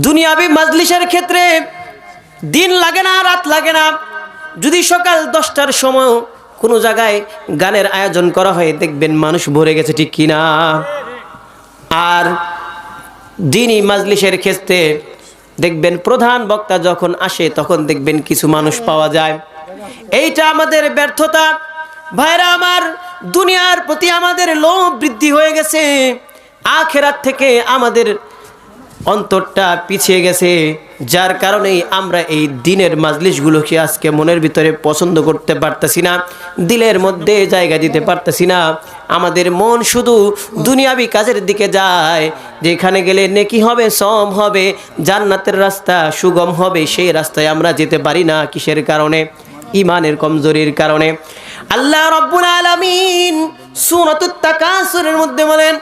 দুনিয়াবি মাজলিসের ক্ষেত্রে দিন লাগে না, রাত লাগে না। যদি সকাল দশটার সময় কোনো জায়গায় গানের আয়োজন করা হয়, দেখবেন মানুষ ভরে গেছে, ঠিক কিনা? আর দিনই মাজলিসের ক্ষেত্রে দেখবেন প্রধান বক্তা যখন আসে, তখন দেখবেন কিছু মানুষ পাওয়া যায়। এইটা আমাদের ব্যর্থতা। ভাইরা আমার, দুনিয়ার প্রতি আমাদের লোভ বৃদ্ধি হয়ে গেছে। আখেরাত থেকে আমাদের অন্তরটা পিছিয়ে গেছে, যার কারণেই আমরা এই দিনের মাজলিশগুলোকে আজকে মনের ভিতরে পছন্দ করতে পারতেছি না, দিলের মধ্যে জায়গা দিতে পারতেছি না। আমাদের মন শুধু দুনিয়াবি কাজের দিকে যায়, যেখানে গেলে নেকি হবে সম হবে, জান্নাতের রাস্তা সুগম হবে, সেই রাস্তায় আমরা যেতে পারি না কিসের কারণে? ইমানের কমজোরির কারণে। আল্লাহ রব্বুল আলামিন সূরাতুত তাকাসুরের মধ্যে বলেন